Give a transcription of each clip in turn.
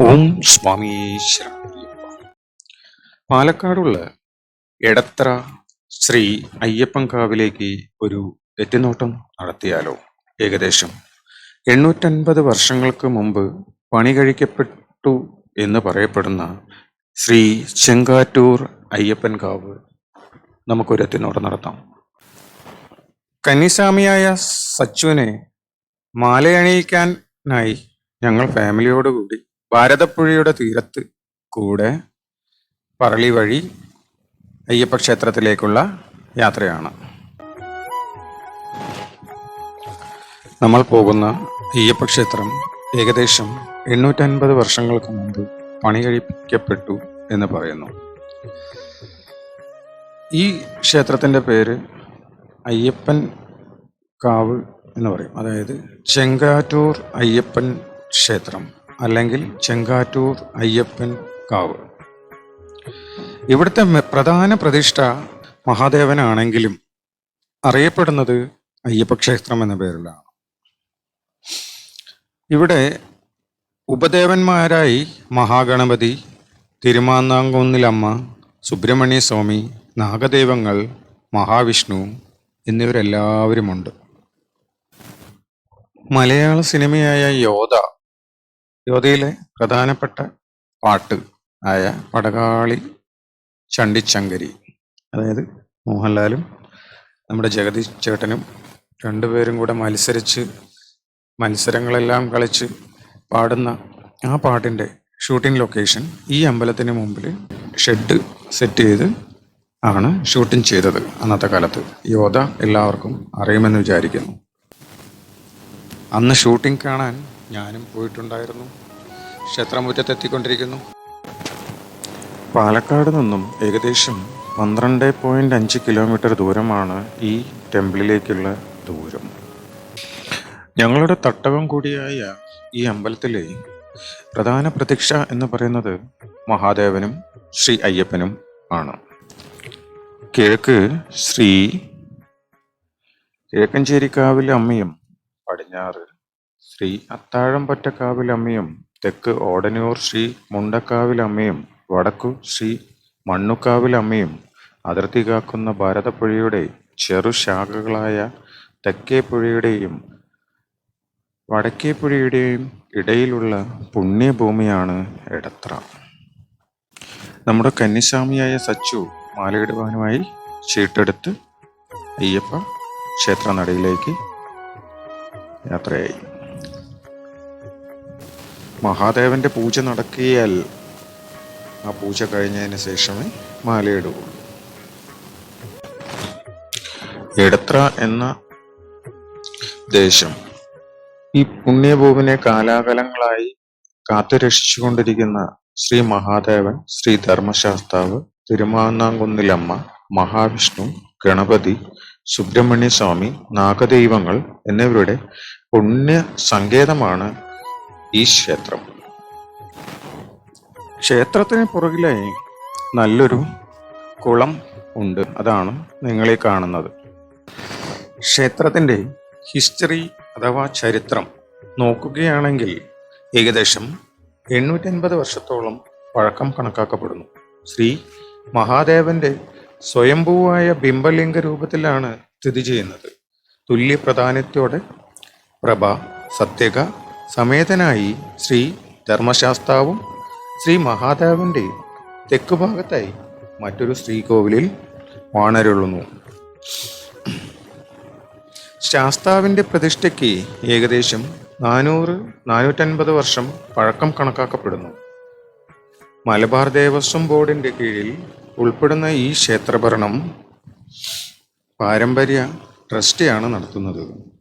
ഓം സ്വാമി ശരണയ്യപ്പ പാലക്കാടുള്ള എടത്ര ശ്രീ അയ്യപ്പൻകാവിലേക്ക് ഒരു എത്തിനോട്ടം നടത്തിയാലോ? ഏകദേശം എണ്ണൂറ്റൻപത് വർഷങ്ങൾക്ക് മുമ്പ് പണി കഴിക്കപ്പെട്ടു എന്ന് പറയപ്പെടുന്ന ശ്രീ ചെങ്കാറ്റൂർ അയ്യപ്പൻകാവ് നമുക്കൊരു എത്തിനോട്ടം നടത്താം. കന്നിസ്വാമിയായ സച്ചുവിനെ മാലയണിയിക്കാനായി ഞങ്ങൾ ഫാമിലിയോടുകൂടി ഭാരതപ്പുഴയുടെ തീരത്ത് കൂടെ പറളി വഴി അയ്യപ്പ ക്ഷേത്രത്തിലേക്കുള്ള യാത്രയാണ്. നമ്മൾ പോകുന്ന അയ്യപ്പ ക്ഷേത്രം ഏകദേശം എണ്ണൂറ്റൻപത് വർഷങ്ങൾക്ക് മുമ്പ് പണി കഴിപ്പിക്കപ്പെട്ടു എന്ന് പറയുന്നു. ഈ ക്ഷേത്രത്തിന്റെ പേര് അയ്യപ്പൻ കാവ് എന്ന് പറയും. അതായത് ചെങ്കാറ്റൂർ അയ്യപ്പൻ ക്ഷേത്രം. അല്ലെങ്കിൽ ചെങ്കാറ്റൂർ അയ്യപ്പൻ കാവ്. ഇവിടുത്തെ പ്രധാന പ്രതിഷ്ഠ മഹാദേവനാണെങ്കിലും അറിയപ്പെടുന്നത് അയ്യപ്പക്ഷേത്രം എന്ന പേരിലാണ്. ഇവിടെ ഉപദേവന്മാരായി മഹാഗണപതി തിരുമാന്നാങ്കുന്നിലമ്മ സുബ്രഹ്മണ്യ സ്വാമി നാഗദൈവങ്ങൾ മഹാവിഷ്ണു എന്നിവരെല്ലാവരുമുണ്ട്. മലയാള സിനിമയായ യോധ യോധയിലെ പ്രധാനപ്പെട്ട പാട്ട് ആയ പടകാളി ചണ്ടിച്ചങ്കരി അതായത് മോഹൻലാലും നമ്മുടെ ജഗദീഷ് ചേട്ടനും രണ്ടുപേരും കൂടെ മത്സരിച്ച് മത്സരങ്ങളെല്ലാം കളിച്ച് പാടുന്ന ആ പാട്ടിന്റെ ഷൂട്ടിംഗ് ലൊക്കേഷൻ ഈ അമ്പലത്തിന് മുമ്പിൽ ഷെഡ് സെറ്റ് ചെയ്ത് ആണ് ഷൂട്ടിംഗ് ചെയ്തത് അന്നത്തെ കാലത്ത്. യോധ എല്ലാവർക്കും അറിയുമെന്ന് വിചാരിക്കുന്നു. അന്ന് ഷൂട്ടിംഗ് കാണാൻ ഞാനും പോയിട്ടുണ്ടായിരുന്നു. ക്ഷേത്രമുറ്റത്തെത്തിക്കൊണ്ടിരിക്കുന്നു. പാലക്കാട് നിന്നും ഏകദേശം പന്ത്രണ്ട് പോയിന്റ് അഞ്ച് കിലോമീറ്റർ ദൂരമാണ് ഈ ടെമ്പിളിലേക്കുള്ള ദൂരം. ഞങ്ങളുടെ തട്ടകം കൂടിയായ ഈ അമ്പലത്തിലെ പ്രധാന പ്രതീക്ഷ എന്ന് പറയുന്നത് മഹാദേവനും ശ്രീ അയ്യപ്പനും ആണ്. കിഴക്ക് ശ്രീ കിഴക്കഞ്ചേരിക്കാവിലെ അമ്മയും പടിഞ്ഞാറ് ശ്രീ അത്താഴംപറ്റക്കാവിലമ്മയും തെക്ക് ഓടനൂർ ശ്രീ മുണ്ടക്കാവിലമ്മയും വടക്കു ശ്രീ മണ്ണുക്കാവിലമ്മയും അതിർത്തി കാക്കുന്ന ഭാരതപ്പുഴയുടെ ചെറുശാഖകളായ തെക്കേപ്പുഴയുടെയും വടക്കേപ്പുഴയുടെയും വടക്കേ പുഴയുടെയും ഇടയിലുള്ള പുണ്യഭൂമിയാണ് എടത്ര. നമ്മുടെ കന്നിസ്വാമിയായ സച്ചു മാലയിടുവാനുമായി ചീട്ടെടുത്ത് അയ്യപ്പ ക്ഷേത്രനടയിലേക്ക് യാത്രയായി. മഹാദേവന്റെ പൂജ നടക്കിയാൽ ആ പൂജ കഴിഞ്ഞതിന് ശേഷമേ മാലയിടുകയുള്ളൂ. എടത്ര എന്ന ദേശം ഈ പുണ്യഭൂമിനെ കാലാകാലങ്ങളായി കാത്തുരക്ഷിച്ചുകൊണ്ടിരിക്കുന്ന ശ്രീ മഹാദേവൻ ശ്രീ ധർമ്മശാസ്താവ് തിരുമാന്നാങ്കുന്നിലമ്മ മഹാവിഷ്ണു ഗണപതി സുബ്രഹ്മണ്യ സ്വാമി നാഗദൈവങ്ങൾ എന്നിവരുടെ പുണ്യ സങ്കേതമാണ് ഈ ക്ഷേത്രം. ക്ഷേത്രത്തിന് പുറകിലായി നല്ലൊരു കുളം ഉണ്ട്. അതാണ് നിങ്ങളെ കാണുന്നത്. ക്ഷേത്രത്തിന്റെ ഹിസ്റ്ററി അഥവാ ചരിത്രം നോക്കുകയാണെങ്കിൽ ഏകദേശം എണ്ണൂറ്റൻപത് വർഷത്തോളം പഴക്കം കണക്കാക്കപ്പെടുന്നു. ശ്രീ മഹാദേവന്റെ സ്വയംഭൂവായ ബിംബലിംഗ രൂപത്തിലാണ് സ്ഥിതി ചെയ്യുന്നത്. തുല്യ പ്രാധാന്യത്തോടെ പ്രഭ സത്യക സമേതനായി ശ്രീ ധർമ്മശാസ്താവും ശ്രീ മഹാദേവന്റെ തെക്കുഭാഗത്തായി മറ്റൊരു ശ്രീകോവിലിൽ വാണരുളുന്നു. ശാസ്താവിന്റെ പ്രതിഷ്ഠയ്ക്ക് ഏകദേശം നാനൂറ് നാനൂറ്റൻപത് വർഷം പഴക്കം കണക്കാക്കപ്പെടുന്നു. മലബാർ ദേവസ്വം ബോർഡിന്റെ കീഴിൽ ഉൾപ്പെടുന്ന ഈ ക്ഷേത്രഭരണം പാരമ്പര്യ ട്രസ്റ്റിയാണ് നടത്തുന്നത്.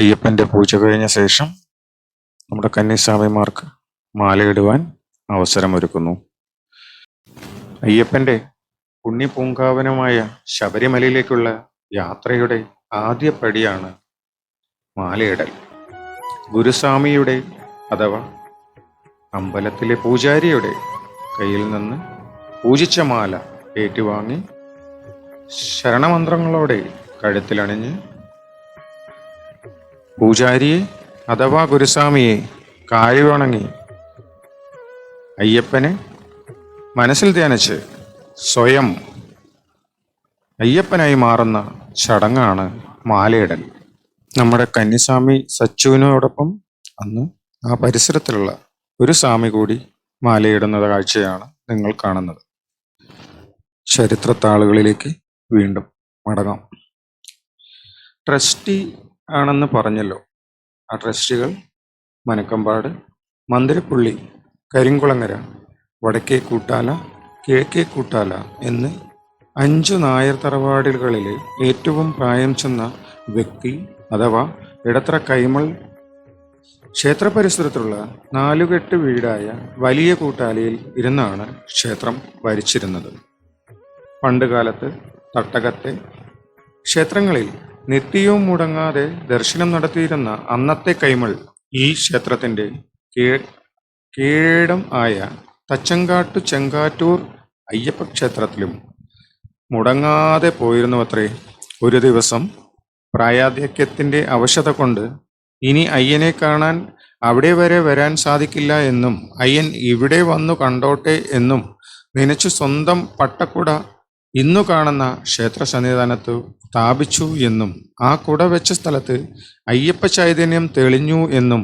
അയ്യപ്പന്റെ പൂജ കഴിഞ്ഞ ശേഷം നമ്മുടെ കന്യാസ്വാമിമാർക്ക് മാലയിടുവാൻ അവസരമൊരുക്കുന്നു. അയ്യപ്പന്റെ പുണ്യപൂങ്കാവനമായ ശബരിമലയിലേക്കുള്ള യാത്രയുടെ ആദ്യ പടിയാണ് മാലയിടൽ. ഗുരുസ്വാമിയുടെ അഥവാ അമ്പലത്തിലെ പൂജാരിയുടെ കയ്യിൽ നിന്ന് പൂജിച്ച മാല ഏറ്റുവാങ്ങി ശരണമന്ത്രങ്ങളോടെ കഴുത്തിലണിഞ്ഞ് പൂജാരിയെ അഥവാ ഗുരുസ്വാമിയെ കാഴുവണങ്ങി അയ്യപ്പനെ മനസ്സിൽ ധ്യാനിച്ച് സ്വയം അയ്യപ്പനായി മാറുന്ന ചടങ്ങാണ് മാലയിടൽ. നമ്മുടെ കന്നിസ്വാമി സച്ചുവിനോടൊപ്പം അന്ന് ആ പരിസരത്തിലുള്ള ഒരു സ്വാമി കൂടി മാലയിടുന്ന കാഴ്ചയാണ് നിങ്ങൾ കാണുന്നത്. ചരിത്രത്താളുകളിലേക്ക് വീണ്ടും മടങ്ങാം. ട്രസ്റ്റി ആണെന്ന് പറഞ്ഞല്ലോ. ആ ട്രസ്റ്റുകൾ മനക്കമ്പാട് മന്ദിരപ്പുള്ളി കരിങ്കുളങ്ങര വടക്കേ കൂട്ടാല കിഴക്കേ കൂട്ടാല എന്ന് അഞ്ചു നായർ തറവാടുകളിലെ ഏറ്റവും പ്രായം ചെന്ന വ്യക്തി അഥവാ ഇടത്ര കൈമൾ ക്ഷേത്ര പരിസരത്തുള്ള നാലുകെട്ട് വീടായ വലിയ കൂട്ടാലയിൽ ഇരുന്നാണ് ക്ഷേത്രം ഭരിച്ചിരുന്നത്. പണ്ടുകാലത്ത് തട്ടകത്തെ ക്ഷേത്രങ്ങളിൽ നിത്യവും മുടങ്ങാതെ ദർശനം നടത്തിയിരുന്ന അന്നത്തെ കൈമൾ ഈ ക്ഷേത്രത്തിന്റെ കീഴ് കീഴടം ആയ തച്ചങ്കാട്ടു ചെങ്കാറ്റൂർ അയ്യപ്പ ക്ഷേത്രത്തിലും മുടങ്ങാതെ പോയിരുന്നുവത്രേ. ഒരു ദിവസം പ്രായാധിക്യത്തിന്റെ അവശത കൊണ്ട് ഇനി അയ്യനെ കാണാൻ അവിടെ വരെ വരാൻ സാധിക്കില്ല എന്നും അയ്യൻ ഇവിടെ വന്നു കണ്ടോട്ടെ എന്നും നനച്ചു സ്വന്തം പട്ടക്കുട ഇന്നു കാണുന്ന ക്ഷേത്ര സന്നിധാനത്ത് സ്ഥാപിച്ചു എന്നും ആ കുട വെച്ച സ്ഥലത്ത് അയ്യപ്പ ചൈതന്യം തെളിഞ്ഞു എന്നും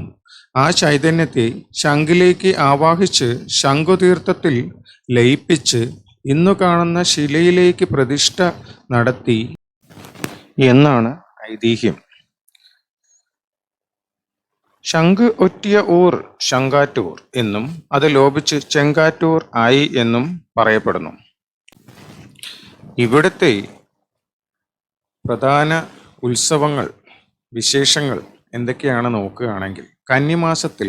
ആ ചൈതന്യത്തെ ശംഖിലേക്ക് ആവാഹിച്ച് ശംഖുതീർത്ഥത്തിൽ ലയിപ്പിച്ച് ഇന്നു കാണുന്ന ശിലയിലേക്ക് പ്രതിഷ്ഠ നടത്തി എന്നാണ് ഐതിഹ്യം. ശംഖ് ഒറ്റിയ ഊർ ശങ്കാറ്റൂർ എന്നും അത് ലോപിച്ച് ചെങ്കാറ്റൂർ ആയി എന്നും പറയപ്പെടുന്നു. ഇവിടുത്തെ പ്രധാന ഉത്സവങ്ങൾ വിശേഷങ്ങൾ എന്തൊക്കെയാണ് നോക്കുകയാണെങ്കിൽ കന്നിമാസത്തിൽ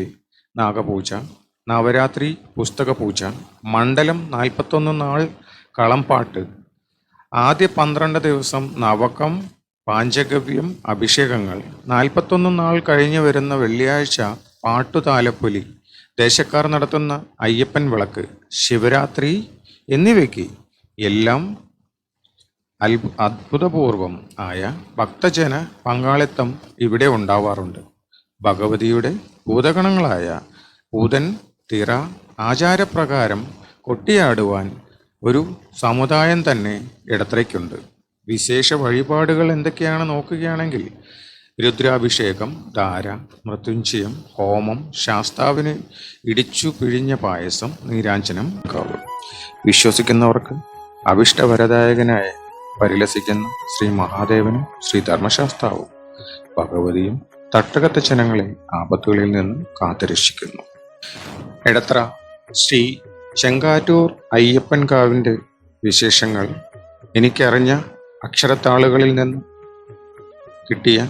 നാഗപൂജ നവരാത്രി പുസ്തക പൂജ മണ്ഡലം നാൽപ്പത്തൊന്ന് നാൾ കളംപാട്ട് ആദ്യ പന്ത്രണ്ട് ദിവസം നവകം പാഞ്ചഗവ്യം അഭിഷേകങ്ങൾ നാൽപ്പത്തൊന്ന് നാൾ കഴിഞ്ഞു വരുന്ന വെള്ളിയാഴ്ച പാട്ടുതാലപ്പൊലി ദേശക്കാർ നടത്തുന്ന അയ്യപ്പൻ വിളക്ക് ശിവരാത്രി എന്നിവയ്ക്ക് എല്ലാം അത്ഭു അത്ഭുതപൂർവം ആയ ഭക്തജന പങ്കാളിത്തം ഇവിടെ ഉണ്ടാവാറുണ്ട്. ഭഗവതിയുടെ ഭൂതഗണങ്ങളായ ഭൂതൻ തിറ ആചാരപ്രകാരം കൊട്ടിയാടുവാൻ ഒരു സമുദായം തന്നെ ഇടത്രയ്ക്കുണ്ട്. വിശേഷ വഴിപാടുകൾ എന്തൊക്കെയാണ് നോക്കുകയാണെങ്കിൽ രുദ്രാഭിഷേകം ധാര മൃത്യുഞ്ജയം ഹോമം ശാസ്താവിന് ഇടിച്ചു പിഴിഞ്ഞ പായസം നീരാഞ്ജനം കാവ്. വിശ്വസിക്കുന്നവർക്ക് അഭിഷ്ടവരദായകനായ പരിലസിക്കുന്ന ശ്രീ മഹാദേവനും ശ്രീ ധർമ്മശാസ്താവും ഭഗവതിയും തട്ടകത്തെ ജനങ്ങളെ ആപത്തുകളിൽ നിന്നും കാത്തുരക്ഷിക്കുന്നു. എടത്ര ശ്രീ ചെങ്കാറ്റൂർ അയ്യപ്പൻകാവിന്റെ വിശേഷങ്ങൾ എനിക്കറിഞ്ഞ അക്ഷരത്താളുകളിൽ നിന്നും കിട്ടിയ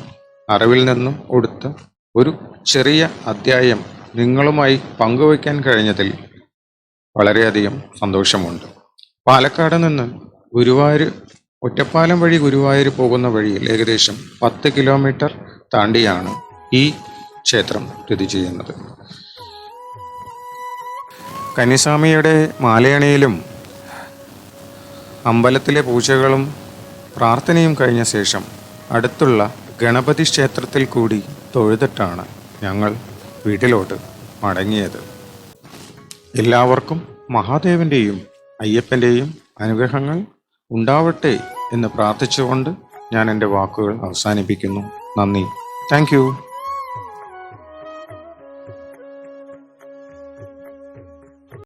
അറിവിൽ നിന്നും കൊടുത്ത ഒരു ചെറിയ അധ്യായം നിങ്ങളുമായി പങ്കുവയ്ക്കാൻ കഴിഞ്ഞതിൽ വളരെയധികം സന്തോഷമുണ്ട്. പാലക്കാട് നിന്ന് ഗുരുവായൂർ ഒറ്റപ്പാലം വഴി ഗുരുവായൂർ പോകുന്ന വഴിയിൽ ഏകദേശം പത്ത് കിലോമീറ്റർ താണ്ടിയാണ് ഈ ക്ഷേത്രം സ്ഥിതി ചെയ്യുന്നത്. കന്നിസ്വാമിയുടെ മാലയണിയിലും അമ്പലത്തിലെ പൂജകളും പ്രാർത്ഥനയും കഴിഞ്ഞ ശേഷം അടുത്തുള്ള ഗണപതി ക്ഷേത്രത്തിൽ കൂടി തൊഴുതിട്ടാണ് ഞങ്ങൾ വീട്ടിലോട്ട് മടങ്ങിയത്. എല്ലാവർക്കും മഹാദേവന്റെയും അയ്യപ്പന്റെയും അനുഗ്രഹങ്ങൾ ഉണ്ടാവട്ടെ എന്ന് പ്രാർത്ഥിച്ചുകൊണ്ട് ഞാൻ എന്റെ വാക്കുകൾ അവസാനിപ്പിക്കുന്നു. നന്ദി. താങ്ക്